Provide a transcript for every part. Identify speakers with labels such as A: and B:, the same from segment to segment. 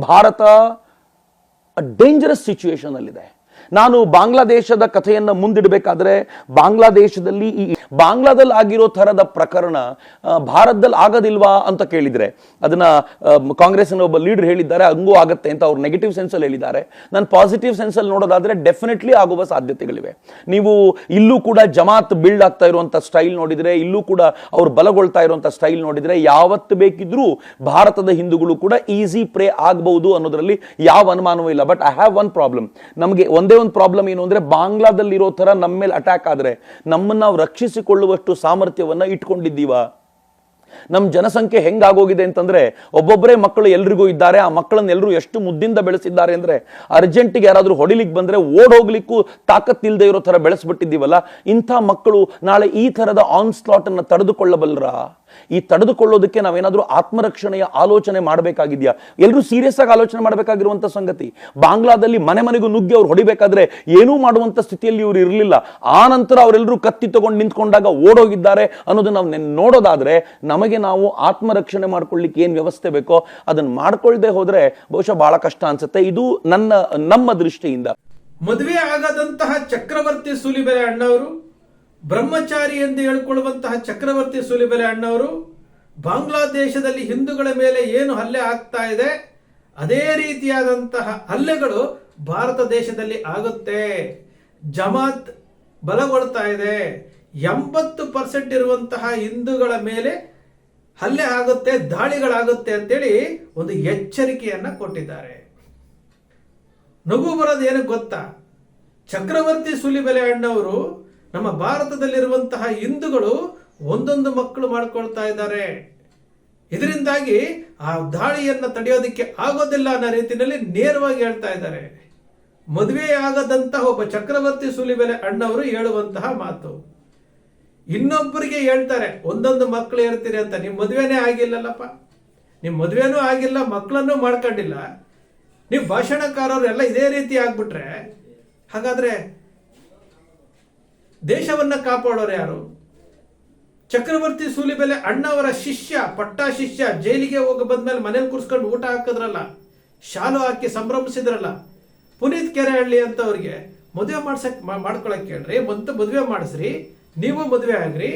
A: Bharat dangerous situation ಅಲ್ಲಿದೆ. ನಾನು ಬಾಂಗ್ಲಾದೇಶದ ಕಥೆಯನ್ನು ಮುಂದಿಡಬೇಕಾದ್ರೆ ಬಾಂಗ್ಲಾದೇಶದಲ್ಲಿ ಈ ಬಾಂಗ್ಲಾದಲ್ಲಿ ಆಗಿರೋ ಥರದ ಪ್ರಕರಣ ಭಾರತದಲ್ಲಿ ಆಗೋದಿಲ್ವಾ ಅಂತ ಕೇಳಿದ್ರೆ, ಅದನ್ನ ಕಾಂಗ್ರೆಸ್ನ ಒಬ್ಬ ಲೀಡರ್ ಹೇಳಿದ್ದಾರೆ, ಹಂಗೂ ಆಗುತ್ತೆ ಅಂತ ಅವ್ರು ನೆಗೆಟಿವ್ ಸೆನ್ಸಲ್ಲಿ ಹೇಳಿದ್ದಾರೆ. ನಾನು ಪಾಸಿಟಿವ್ ಸೆನ್ಸಲ್ಲಿ ನೋಡೋದಾದ್ರೆ ಡೆಫಿನೆಟ್ಲಿ ಆಗುವ ಸಾಧ್ಯತೆಗಳಿವೆ. ನೀವು ಇಲ್ಲೂ ಕೂಡ ಜಮಾತ್ ಬಿಲ್ಡ್ ಆಗ್ತಾ ಇರುವಂಥ ಸ್ಟೈಲ್ ನೋಡಿದ್ರೆ, ಇಲ್ಲೂ ಕೂಡ ಅವ್ರು ಬಲಗೊಳ್ತಾ ಇರುವಂಥ ಸ್ಟೈಲ್ ನೋಡಿದ್ರೆ, ಯಾವತ್ತು ಬೇಕಿದ್ರೂ ಭಾರತದ ಹಿಂದೂಗಳು ಕೂಡ ಈಸಿ ಪ್ರೇ ಆಗಬಹುದು ಅನ್ನೋದರಲ್ಲಿ ಯಾವ ಅನುಮಾನವೂ ಇಲ್ಲ. But I have one problem ನಮಗೆ ಒಂದೇ ಒಂದು ಪ್ರಾಬ್ಲಮ್ ಏನು ಅಂದ್ರೆ ಬಾಂಗ್ಲಾದಲ್ಲಿರೋ ಥರ ನಮ್ಮ ಮೇಲೆ ಅಟ್ಯಾಕ್ ಆದ್ರೆ ನಮ್ಮನ್ನ ನಾವು ರಕ್ಷಿಸಿಕೊಳ್ಳುವಷ್ಟು ಸಾಮರ್ಥ್ಯವನ್ನ ಇಟ್ಕೊಂಡಿದ್ದೀವ. ನಮ್ಮ ಜನಸಂಖ್ಯೆ ಹೆಂಗಾಗೋಗಿದೆ ಅಂತಂದ್ರೆ ಒಬ್ಬೊಬ್ಬರೇ ಮಕ್ಕಳು ಎಲ್ರಿಗೂ ಇದ್ದಾರೆ, ಆ ಮಕ್ಕಳನ್ನ ಎಲ್ಲರೂ ಎಷ್ಟು ಮುದ್ದಿಂದ ಬೆಳೆಸಿದ್ದಾರೆ ಅಂದ್ರೆ ಅರ್ಜೆಂಟಿಗೆ ಯಾರಾದರೂ ಹೊಡಿಲಿಕ್ಕೆ ಬಂದ್ರೆ ಓಡ್ ಹೋಗ್ಲಿಕ್ಕೂ ತಾಕತ್ತಿಲ್ಲದೆ ಇರೋ ಥರ ಬೆಳೆಸ್ಬಿಟ್ಟಿದ್ದೀವಲ್ಲ, ಇಂಥ ಮಕ್ಕಳು ನಾಳೆ ಈ ತರದ ಆನ್ಸ್ಲಾಟ್ ಅನ್ನ ತಡೆದುಕೊಳ್ಳಬಲ್ಲರ? ಈ ತಡೆದುಕೊಳ್ಳೋದಕ್ಕೆ ನಾವೇನಾದರೂ ಆತ್ಮರಕ್ಷಣೆಯ ಆಲೋಚನೆ ಮಾಡಬೇಕಾಗಿದೆಯಾ? ಎಲ್ಲರೂ ಸೀರಿಯಸ್ ಆಗಿ ಆಲೋಚನೆ ಮಾಡಬೇಕಾಗಿರುವಂಥ ಸಂಗತಿ. ಬಾಂಗ್ಲಾದಲ್ಲಿ ಮನೆ ಮನೆಗೂ ನುಗ್ಗಿ ಅವ್ರು ಹೊಡಿಬೇಕಾದ್ರೆ ಏನೂ ಮಾಡುವಂತ ಸ್ಥಿತಿಯಲ್ಲಿ ಇವರು ಇರಲಿಲ್ಲ. ಆ ನಂತರ ಅವರೆಲ್ಲರೂ ಕತ್ತಿ ತಗೊಂಡು ನಿಂತ್ಕೊಂಡಾಗ ಓಡೋಗಿದ್ದಾರೆ ಅನ್ನೋದು ನಾವು ನೋಡೋದಾದ್ರೆ ನಮಗೆ ನಾವು ಆತ್ಮರಕ್ಷಣೆ ಮಾಡ್ಕೊಳ್ಳಿಕ್ಕೆ ಏನು ವ್ಯವಸ್ಥೆ ಬೇಕೋ ಅದನ್ನು ಮಾಡ್ಕೊಳ್ಳದೆ ಹೋದರೆ ಬಹುಶಃ ಬಹಳ ಕಷ್ಟ ಅನ್ಸುತ್ತೆ. ಇದು ನನ್ನ, ನಮ್ಮ ದೃಷ್ಟಿಯಿಂದ.
B: ಮದುವೆ ಆಗದಂತಹ ಚಕ್ರವರ್ತಿ ಸೂಲಿಬೆರೆ ಅಣ್ಣವರು ಬ್ರಹ್ಮಚಾರಿ ಎಂದು ಹೇಳಿಕೊಳ್ಳುವಂತಹ ಚಕ್ರವರ್ತಿ ಸುಲಿಬೆಲೆ ಅಣ್ಣವರು ಬಾಂಗ್ಲಾದೇಶದಲ್ಲಿ ಹಿಂದೂಗಳ ಮೇಲೆ ಏನು ಹಲ್ಲೆ ಆಗ್ತಾ ಇದೆ, ಅದೇ ರೀತಿಯಾದಂತಹ ಹಲ್ಲೆಗಳು ಭಾರತ ದೇಶದಲ್ಲಿ ಆಗುತ್ತೆ. ಜಮಾತ್ ಬಲಗೊಳ್ತಾ ಇದೆ. ಎಂಬತ್ತು ಪರ್ಸೆಂಟ್ ಇರುವಂತಹ ಹಿಂದೂಗಳ ಮೇಲೆ ಹಲ್ಲೆ ಆಗುತ್ತೆ, ದಾಳಿಗಳಾಗುತ್ತೆ ಅಂತೇಳಿ ಒಂದು ಎಚ್ಚರಿಕೆಯನ್ನ ಕೊಟ್ಟಿದ್ದಾರೆ. ನಗು ಬರೋದು ಏನಕ್ಕೆ ಗೊತ್ತಾ? ಚಕ್ರವರ್ತಿ ಸುಲಿಬೆಲೆ ಅಣ್ಣವರು ನಮ್ಮ ಭಾರತದಲ್ಲಿರುವಂತಹ ಹಿಂದೂಗಳು ಒಂದೊಂದು ಮಕ್ಕಳು ಮಾಡ್ಕೊಳ್ತಾ ಇದ್ದಾರೆ. ಇದರಿಂದಾಗಿ ಆ ದಾಳಿಯನ್ನು ತಡೆಯೋದಕ್ಕೆ ಆಗೋದಿಲ್ಲ ಅನ್ನೋ ರೀತಿಯಲ್ಲಿ ನೇರವಾಗಿ ಹೇಳ್ತಾ ಇದ್ದಾರೆ. ಮದುವೆ ಆಗದಂತಹ ಒಬ್ಬ ಚಕ್ರವರ್ತಿ ಸುಲಿಬೆಲೆ ಅಣ್ಣವರು ಹೇಳುವಂತಹ ಮಾತು. ಇನ್ನೊಬ್ಬರಿಗೆ ಹೇಳ್ತಾರೆ, ಒಂದೊಂದು ಮಕ್ಕಳು ಹೇಳ್ತೀರಿ ಅಂತ ನಿಮ್ಮ ಮದುವೆನೇ ಆಗಿಲ್ಲಲ್ಲಪ್ಪ. ನಿಮ್ಮ ಮದುವೆನೂ ಆಗಿಲ್ಲ ಮಕ್ಕಳನ್ನು ಮಾಡ್ಕೊಂಡಿಲ್ಲ. ನೀವು ಭಾಷಣಕಾರರು ಎಲ್ಲ ಇದೇ ರೀತಿ ಆಗ್ಬಿಟ್ರೆ, ಹಾಗಾದ್ರೆ ದೇಶವನ್ನ ಕಾಪಾಡೋರು ಯಾರು? ಚಕ್ರವರ್ತಿ ಸೂಲಿಬೆಲೆ ಅಣ್ಣವರ ಶಿಷ್ಯ, ಪಟ್ಟ ಶಿಷ್ಯ ಜೈಲಿಗೆ ಹೋಗಿ ಬಂದ್ಮೇಲೆ ಮನೇಲಿ ಕೂರಿಸ್ಕೊಂಡು ಊಟ ಹಾಕಿದ್ರಲ್ಲ, ಶಾಲು ಹಾಕಿ ಸಂಭ್ರಮಿಸಿದ್ರಲ್ಲ, ಪುನೀತ್ ಕೆರೆಹಳ್ಳಿ ಅಂತವ್ರಿಗೆ ಮದುವೆ ಮಾಡ್ಸಕ್ ಮಾಡ್ಕೊಳಕ್ ಹೇಳ್ರಿ ಮತ್ತು ಮದುವೆ ಮಾಡಿಸ್ರಿ, ನೀವು ಮದುವೆ ಆಗ್ರಿ,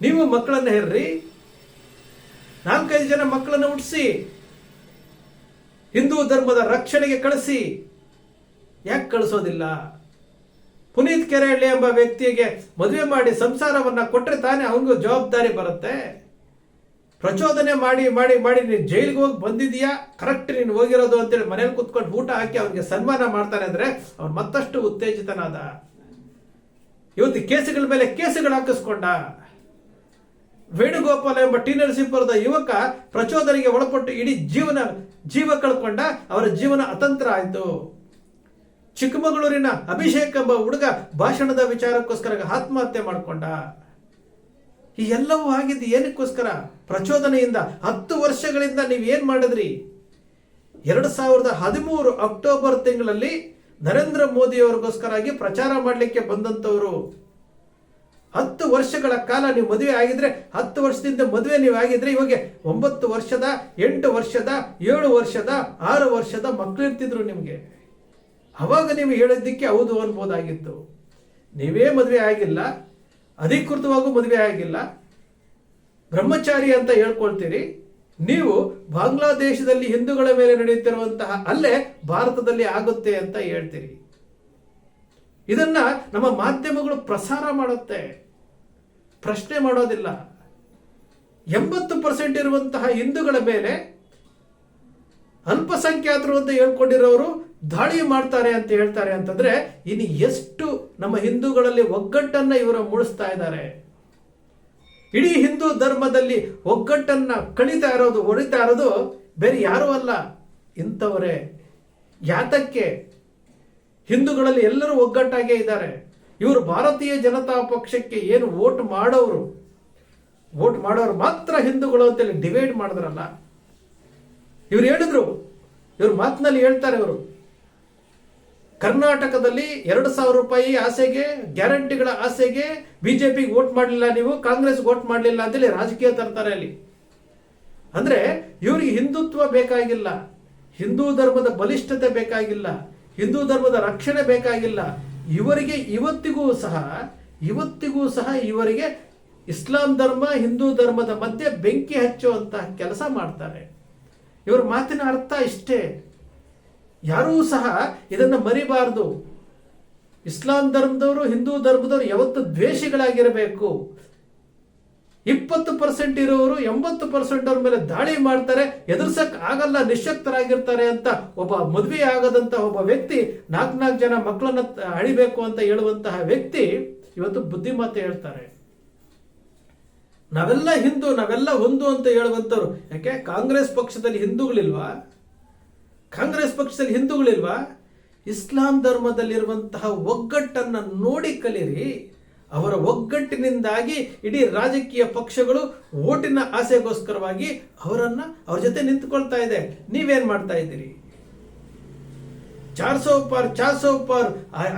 B: ನೀವು ಮಕ್ಕಳನ್ನ ಹೆರ್ರಿ, ನಾಲ್ಕೈದು ಜನ ಮಕ್ಕಳನ್ನ ಹುಟ್ಟಿಸಿ ಹಿಂದೂ ಧರ್ಮದ ರಕ್ಷಣೆಗೆ ಕಳಿಸಿ. ಯಾಕೆ ಕಳಿಸೋದಿಲ್ಲ? ಪುನೀತ್ ಕೆರೆಹಳ್ಳಿ ಎಂಬ ವ್ಯಕ್ತಿಗೆ ಮದುವೆ ಮಾಡಿ ಸಂಸಾರವನ್ನ ಕೊಟ್ಟರೆ ತಾನೇ ಅವನಿಗೂ ಜವಾಬ್ದಾರಿ ಬರುತ್ತೆ. ಪ್ರಚೋದನೆ ಮಾಡಿ ಮಾಡಿ ಮಾಡಿ, ನೀನು ಜೈಲಿಗೆ ಹೋಗಿ ಬಂದಿದೀಯಾ? ಕರೆಕ್ಟ್ ನೀನು ಹೋಗಿರೋದು ಅಂತೇಳಿ ಮನೇಲಿ ಕುತ್ಕೊಂಡು ಊಟ ಹಾಕಿ ಅವನಿಗೆ ಸನ್ಮಾನ ಮಾಡ್ತಾನೆ ಅಂದ್ರೆ ಅವ್ನು ಮತ್ತಷ್ಟು ಉತ್ತೇಜಿತನಾದ. ಇವತ್ತು ಕೇಸುಗಳ ಮೇಲೆ ಕೇಸುಗಳು ಹಾಕಿಸ್ಕೊಂಡ. ವೇಣುಗೋಪಾಲ ಎಂಬ ಟಿ ನರಸೀಪುರದ ಯುವಕ ಪ್ರಚೋದನೆಗೆ ಒಳಪಟ್ಟು ಇಡೀ ಜೀವನ, ಜೀವ ಕಳ್ಕೊಂಡ, ಅವರ ಜೀವನ ಅತಂತ್ರ ಆಯ್ತು. ಚಿಕ್ಕಮಗಳೂರಿನ ಅಭಿಷೇಕ್ ಎಂಬ ಹುಡುಗ ಭಾಷಣದ ವಿಚಾರಕ್ಕೋಸ್ಕರ ಆತ್ಮಹತ್ಯೆ ಮಾಡಿಕೊಂಡ. ಈ ಎಲ್ಲವೂ ಆಗಿದ್ದು ಏನಕ್ಕೋಸ್ಕರ? ಪ್ರಚೋದನೆಯಿಂದ ಹತ್ತು ವರ್ಷಗಳಿಂದ ನೀವು ಏನು ಮಾಡಿದ್ರಿ? ಎರಡು ಸಾವಿರದ ಹದಿಮೂರು ಅಕ್ಟೋಬರ್ ತಿಂಗಳಲ್ಲಿ ನರೇಂದ್ರ ಮೋದಿ ಅವರಿಗೋಸ್ಕರಾಗಿ ಪ್ರಚಾರ ಮಾಡಲಿಕ್ಕೆ ಬಂದಂತವರು ಹತ್ತು ವರ್ಷಗಳ ಕಾಲ ನೀವು ಮದುವೆ ಆಗಿದ್ರೆ, ಹತ್ತು ವರ್ಷದಿಂದ ಮದುವೆ ನೀವು ಆಗಿದ್ರೆ ಇವಾಗ ಒಂಬತ್ತು ವರ್ಷದ, ಎಂಟು ವರ್ಷದ, ಏಳು ವರ್ಷದ, ಆರು ವರ್ಷದ ಮಕ್ಕಳಿರ್ತಿದ್ರು ನಿಮಗೆ. ಅವಾಗ ನೀವು ಹೇಳಿದ್ದಕ್ಕೆ ಹೌದು ಅನ್ಬೋದಾಗಿತ್ತು. ನೀವೇ ಮದುವೆ ಆಗಿಲ್ಲ, ಅಧಿಕೃತವಾಗೂ ಮದುವೆ ಆಗಿಲ್ಲ. ಬ್ರಹ್ಮಚಾರಿ ಅಂತ ಹೇಳ್ಕೊಳ್ತೀರಿ. ನೀವು ಬಾಂಗ್ಲಾದೇಶದಲ್ಲಿ ಹಿಂದೂಗಳ ಮೇಲೆ ನಡೆಯುತ್ತಿರುವಂತಹ ಅಲ್ಲೇ ಭಾರತದಲ್ಲಿ ಆಗುತ್ತೆ ಅಂತ ಹೇಳ್ತೀರಿ. ಇದನ್ನ ನಮ್ಮ ಮಾಧ್ಯಮಗಳು ಪ್ರಸಾರ ಮಾಡುತ್ತೆ. ಪ್ರಶ್ನೆ ಮಾಡೋದಿಲ್ಲ. ಎಂಬತ್ತು ಪರ್ಸೆಂಟ್ ಇರುವಂತಹ ಹಿಂದೂಗಳ ಮೇಲೆ ಅಲ್ಪಸಂಖ್ಯಾತರು ಅಂತ ಹೇಳ್ಕೊಂಡಿರೋರು ದಾಳಿ ಮಾಡ್ತಾರೆ ಅಂತ ಹೇಳ್ತಾರೆ ಅಂತಂದ್ರೆ ಇನ್ನು ಎಷ್ಟು ನಮ್ಮ ಹಿಂದೂಗಳಲ್ಲಿ ಒಗ್ಗಟ್ಟನ್ನ ಇವರು ಮೂಡಿಸ್ತಾ ಇದ್ದಾರೆ. ಇಡೀ ಹಿಂದೂ ಧರ್ಮದಲ್ಲಿ ಒಗ್ಗಟ್ಟನ್ನ ಕಣಿತಾ ಇರೋದು ಹೊಡಿತಾ ಇರೋದು ಬೇರೆ ಯಾರೂ ಅಲ್ಲ. ಇಂಥವರೇ. ಯಾತಕ್ಕೆ? ಹಿಂದೂಗಳಲ್ಲಿ ಎಲ್ಲರೂ ಒಗ್ಗಟ್ಟಾಗೇ ಇದ್ದಾರೆ. ಇವರು ಭಾರತೀಯ ಜನತಾ ಪಕ್ಷಕ್ಕೆ ಏನು ವೋಟ್ ಮಾಡೋರು? ವೋಟ್ ಮಾಡೋರು ಮಾತ್ರ ಹಿಂದೂಗಳು ಅಂತೇಳಿ ಡಿವೈಡ್ ಮಾಡಿದ್ರಲ್ಲ. ಇವ್ರು ಹೇಳಿದ್ರು. ಇವ್ರ ಮಾತಿನಲ್ಲಿ ಹೇಳ್ತಾರೆ ಇವರು. ಕರ್ನಾಟಕದಲ್ಲಿ ಎರಡು ಸಾವಿರ ರೂಪಾಯಿ ಆಸೆಗೆ, ಗ್ಯಾರಂಟಿಗಳ ಆಸೆಗೆ ಬಿಜೆಪಿಗೆ ವೋಟ್ ಮಾಡಲಿಲ್ಲ ನೀವು ಕಾಂಗ್ರೆಸ್ ವೋಟ್ ಮಾಡಲಿಲ್ಲ ಅಂತೇಳಿ ರಾಜಕೀಯ ತರ್ತಾರೆ ಅಲ್ಲಿ. ಅಂದ್ರೆ ಇವ್ರಿಗೆ ಹಿಂದುತ್ವ ಬೇಕಾಗಿಲ್ಲ. ಹಿಂದೂ ಧರ್ಮದ ಬಲಿಷ್ಠತೆ ಬೇಕಾಗಿಲ್ಲ. ಹಿಂದೂ ಧರ್ಮದ ರಕ್ಷಣೆ ಬೇಕಾಗಿಲ್ಲ. ಇವರಿಗೆ ಇವತ್ತಿಗೂ ಸಹ ಇವತ್ತಿಗೂ ಸಹ ಇವರಿಗೆ ಇಸ್ಲಾಂ ಧರ್ಮ, ಹಿಂದೂ ಧರ್ಮದ ಮಧ್ಯೆ ಬೆಂಕಿ ಹಚ್ಚುವಂತಹ ಕೆಲಸ ಮಾಡ್ತಾರೆ. ಇವರ ಮಾತಿನ ಅರ್ಥ ಇಷ್ಟೇ. ಯಾರೂ ಸಹ ಇದನ್ನು ಮರಿಬಾರದು. ಇಸ್ಲಾಂ ಧರ್ಮದವರು, ಹಿಂದೂ ಧರ್ಮದವರು ಯಾವತ್ತು ದ್ವೇಷಿಗಳಾಗಿರಬೇಕು. ಇಪ್ಪತ್ತು ಪರ್ಸೆಂಟ್ ಇರೋರು ಎಂಬತ್ತು ಪರ್ಸೆಂಟ್ ಅವ್ರ ಮೇಲೆ ದಾಳಿ ಮಾಡ್ತಾರೆ, ಎದುರ್ಸಕ್ ಆಗಲ್ಲ ನಿಶಕ್ತರಾಗಿರ್ತಾರೆ ಅಂತ ಒಬ್ಬ ಮದುವೆ ಆಗದಂತ ಒಬ್ಬ ವ್ಯಕ್ತಿ ನಾಲ್ಕು ನಾಲ್ಕು ಜನ ಮಕ್ಕಳನ್ನ ಅಳಿಬೇಕು ಅಂತ ಹೇಳುವಂತಹ ವ್ಯಕ್ತಿ ಇವತ್ತು ಬುದ್ಧಿಮಾತೆ ಹೇಳ್ತಾರೆ. ನಾವೆಲ್ಲ ಹಿಂದೂ, ನಾವೆಲ್ಲ ಒಂದು ಅಂತ ಹೇಳುವಂಥವ್ರು. ಯಾಕೆ? ಕಾಂಗ್ರೆಸ್ ಪಕ್ಷದಲ್ಲಿ ಹಿಂದೂಗಳಿಲ್ವಾ? ಕಾಂಗ್ರೆಸ್ ಪಕ್ಷದಲ್ಲಿ ಹಿಂದೂಗಳಿಲ್ವಾ? ಇಸ್ಲಾಂ ಧರ್ಮದಲ್ಲಿರುವಂತಹ ಒಗ್ಗಟ್ಟನ್ನು ನೋಡಿ ಕಲಿರಿ. ಅವರ ಒಗ್ಗಟ್ಟಿನಿಂದಾಗಿ ಇಡೀ ರಾಜಕೀಯ ಪಕ್ಷಗಳು ಓಟಿನ ಆಸೆಗೋಸ್ಕರವಾಗಿ ಅವರನ್ನು ಅವ್ರ ಜೊತೆ ನಿಂತ್ಕೊಳ್ತಾ ಇದೆ. ನೀವೇನು ಮಾಡ್ತಾ ಇದ್ದೀರಿ? ಚಾರ್ ಸೋ ಪಾರ್ ಚಾರ್ ಸೋ ಪಾರ್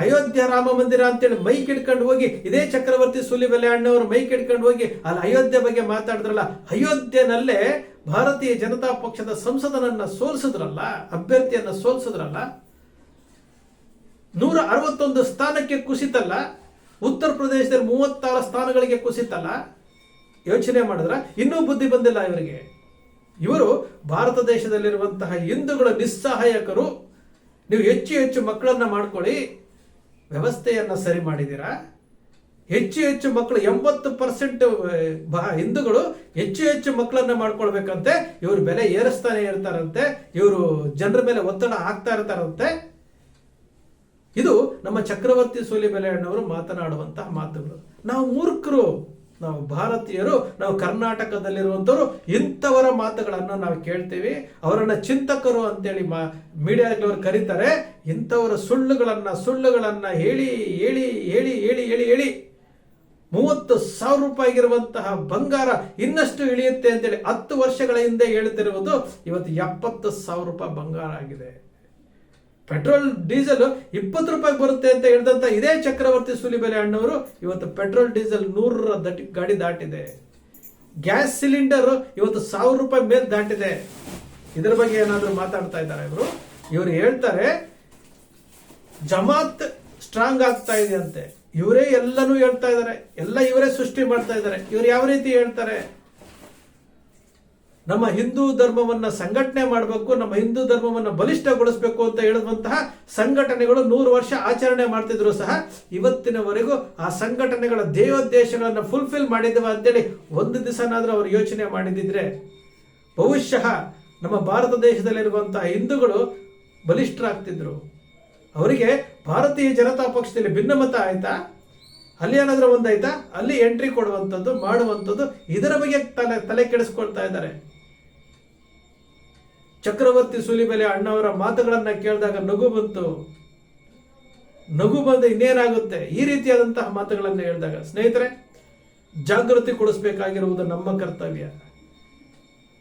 B: ಅಯೋಧ್ಯ ರಾಮ ಮಂದಿರ ಅಂತೇಳಿ ಮೈಕ್ ಹಿಡ್ಕೊಂಡು ಹೋಗಿ, ಇದೇ ಚಕ್ರವರ್ತಿ ಸುಲಿಬೆಲೆ ಅಣ್ಣವರು ಮೈಕ್ ಹಿಡ್ಕೊಂಡು ಹೋಗಿ, ಅಲ್ಲಿ ಅಯೋಧ್ಯೆ ಬಗ್ಗೆ ಮಾತಾಡಿದ್ರಲ್ಲ, ಅಯೋಧ್ಯೆನಲ್ಲೇ ಭಾರತೀಯ ಜನತಾ ಪಕ್ಷದ ಸಂಸದನನ್ನ ಸೋಲಿಸಿದ್ರಲ್ಲ, ಅಭ್ಯರ್ಥಿಯನ್ನ ಸೋಲಿಸಿದ್ರಲ್ಲ, ನೂರ ಅರವತ್ತೊಂದು ಸ್ಥಾನಕ್ಕೆ ಕುಸಿತಲ್ಲ, ಉತ್ತರ ಪ್ರದೇಶದಲ್ಲಿ ಮೂವತ್ತಾರು ಸ್ಥಾನಗಳಿಗೆ ಕುಸಿತಲ್ಲ, ಯೋಚನೆ ಮಾಡಿದ್ರ ಇನ್ನೂ ಬುದ್ಧಿ ಬಂದಿಲ್ಲ ಇವರಿಗೆ. ಇವರು ಭಾರತ ದೇಶದಲ್ಲಿರುವಂತಹ ಹಿಂದೂಗಳ ನಿಸ್ಸಹಾಯಕರು. ನೀವು ಹೆಚ್ಚು ಹೆಚ್ಚು ಮಕ್ಕಳನ್ನ ಮಾಡ್ಕೊಳ್ಳಿ. ವ್ಯವಸ್ಥೆಯನ್ನ ಸರಿ ಮಾಡಿದ್ದೀರಾ? ಹೆಚ್ಚು ಹೆಚ್ಚು ಮಕ್ಕಳು, ಎಂಬತ್ತು ಪರ್ಸೆಂಟ್ ಹಿಂದೂಗಳು ಹೆಚ್ಚು ಹೆಚ್ಚು ಮಕ್ಕಳನ್ನ ಮಾಡ್ಕೊಳ್ಬೇಕಂತೆ. ಇವರು ಬೆಲೆ ಏರಿಸ್ತಾನೆ ಇರ್ತಾರಂತೆ. ಇವರು ಜನರ ಮೇಲೆ ಒತ್ತಡ ಹಾಕ್ತಾ ಇರ್ತಾರಂತೆ. ಇದು ನಮ್ಮ ಚಕ್ರವರ್ತಿ ಸೂಲಿಬೆಲೆ ಅಣ್ಣವರು ಮಾತನಾಡುವಂತಹ ಮಾತುಗಳು. ನಾವು ಮೂರ್ಖರು. ನಾವು ಭಾರತೀಯರು, ನಾವು ಕರ್ನಾಟಕದಲ್ಲಿರುವಂಥವ್ರು, ಇಂಥವರ ಮಾತುಗಳನ್ನು ನಾವು ಕೇಳ್ತೀವಿ. ಅವರನ್ನು ಚಿಂತಕರು ಅಂತೇಳಿ ಮಾ ಮೀಡಿಯಾಗಳವರು ಕರೀತಾರೆ. ಇಂಥವರ ಸುಳ್ಳುಗಳನ್ನು ಸುಳ್ಳುಗಳನ್ನು ಹೇಳಿ ಹೇಳಿ ಹೇಳಿ ಹೇಳಿ ಹೇಳಿ ಹೇಳಿ ಮೂವತ್ತು ಸಾವಿರ ರೂಪಾಯಿಗಿರುವಂತಹ ಬಂಗಾರ ಇನ್ನಷ್ಟು ಇಳಿಯುತ್ತೆ ಅಂತೇಳಿ ಹತ್ತು ವರ್ಷಗಳ ಹಿಂದೆ ಹೇಳ್ತಿರುವುದು ಇವತ್ತು ಎಪ್ಪತ್ತು ಸಾವಿರ ರೂಪಾಯಿ ಬಂಗಾರ ಆಗಿದೆ. ಪೆಟ್ರೋಲ್, ಡೀಸೆಲ್ ಇಪ್ಪತ್ತು ರೂಪಾಯಿಗೆ ಬರುತ್ತೆ ಅಂತ ಹೇಳಿದಂತ ಇದೇ ಚಕ್ರವರ್ತಿ ಸುಲಿಬೆಲೆ ಅಣ್ಣವರು ಇವತ್ತು ಪೆಟ್ರೋಲ್, ಡೀಸೆಲ್ ನೂರರ ದಟ್ಟಿ ಗಾಡಿ ದಾಟಿದೆ. ಗ್ಯಾಸ್ ಸಿಲಿಂಡರ್ ಇವತ್ತು ಸಾವಿರ ರೂಪಾಯಿ ಮೇಲೆ ದಾಟಿದೆ. ಇದರ ಬಗ್ಗೆ ಏನಾದರೂ ಮಾತಾಡ್ತಾ ಇದ್ದಾರೆ ಇವರು? ಇವರು ಹೇಳ್ತಾರೆ, ಜಮಾತ್ ಸ್ಟ್ರಾಂಗ್ ಆಗ್ತಾ ಇದೆ ಅಂತೆ ಇವರೇ ಎಲ್ಲನೂ ಹೇಳ್ತಾ ಇದ್ದಾರೆ. ಎಲ್ಲ ಇವರೇ ಸೃಷ್ಟಿ ಮಾಡ್ತಾ ಇದ್ದಾರೆ. ಇವರು ಯಾವ ರೀತಿ ಹೇಳ್ತಾರೆ? ನಮ್ಮ ಹಿಂದೂ ಧರ್ಮವನ್ನ ಸಂಘಟನೆ ಮಾಡಬೇಕು, ನಮ್ಮ ಹಿಂದೂ ಧರ್ಮವನ್ನು ಬಲಿಷ್ಠಗೊಳಿಸಬೇಕು ಅಂತ ಹೇಳುವಂತಹ ಸಂಘಟನೆಗಳು ನೂರು ವರ್ಷ ಆಚರಣೆ ಮಾಡ್ತಿದ್ರು ಸಹ. ಇವತ್ತಿನವರೆಗೂ ಆ ಸಂಘಟನೆಗಳ ದೇವೋದ್ದೇಶಗಳನ್ನು ಫುಲ್ಫಿಲ್ ಮಾಡಿದ್ದೇವೆ ಅಂತೇಳಿ ಒಂದು ದಿವಸನಾದ್ರೂ ಅವರು ಯೋಚನೆ ಮಾಡಿದಿದ್ರೆ, ಬಹುಶಃ ನಮ್ಮ ಭಾರತ ದೇಶದಲ್ಲಿರುವಂತಹ ಹಿಂದೂಗಳು ಬಲಿಷ್ಠರಾಗ್ತಿದ್ರು. ಅವರಿಗೆ ಭಾರತೀಯ ಜನತಾ ಪಕ್ಷದಲ್ಲಿ ಭಿನ್ನಮತ ಆಯ್ತಾ? ಅಲ್ಲಿ ಏನಾದರೂ ಒಂದಾಯ್ತಾ? ಅಲ್ಲಿ ಎಂಟ್ರಿ ಕೊಡುವಂಥದ್ದು, ಮಾಡುವಂಥದ್ದು, ಇದರ ಬಗ್ಗೆ ತಲೆ ತಲೆ ಕೆಡಿಸ್ಕೊಳ್ತಾ ಇದ್ದಾರೆ. ಚಕ್ರವರ್ತಿ ಮೇಲೆ ಅಣ್ಣವರ ಮಾತುಗಳನ್ನ ಕೇಳಿದಾಗ ನಗು ಬಂತು. ನಗು ಬಂದು ಇನ್ನೇನಾಗುತ್ತೆ? ಈ ರೀತಿಯಾದಂತಹ ಮಾತುಗಳನ್ನು ಹೇಳಿದಾಗ, ಸ್ನೇಹಿತರೆ, ಜಾಗೃತಿ ಕೊಡಿಸ್ಬೇಕಾಗಿರುವುದು ನಮ್ಮ ಕರ್ತವ್ಯ.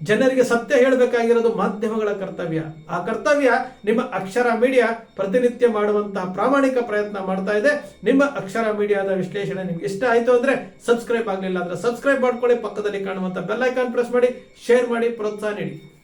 B: ಜನರಿಗೆ ಸತ್ಯ ಹೇಳಬೇಕಾಗಿರೋದು ಮಾಧ್ಯಮಗಳ ಕರ್ತವ್ಯ. ಆ ಕರ್ತವ್ಯ ನಿಮ್ಮ ಅಕ್ಷರ ಮೀಡಿಯಾ ಪ್ರತಿನಿತ್ಯ ಮಾಡುವಂತಹ ಪ್ರಾಮಾಣಿಕ ಪ್ರಯತ್ನ ಮಾಡ್ತಾ ಇದೆ. ನಿಮ್ಮ ಅಕ್ಷರ ಮೀಡಿಯಾದ ವಿಶ್ಲೇಷಣೆ ನಿಮ್ಗೆ ಇಷ್ಟ ಆಯಿತು ಅಂದ್ರೆ ಸಬ್ಸ್ಕ್ರೈಬ್ ಆಗಲಿಲ್ಲ ಅಂದ್ರೆ ಸಬ್ಸ್ಕ್ರೈಬ್ ಮಾಡ್ಕೊಳ್ಳಿ. ಪಕ್ಕದಲ್ಲಿ ಕಾಣುವಂತ ಬೆಲ್ ಐಕಾನ್ ಪ್ರೆಸ್ ಮಾಡಿ, ಶೇರ್ ಮಾಡಿ, ಪ್ರೋತ್ಸಾಹ ನೀಡಿ.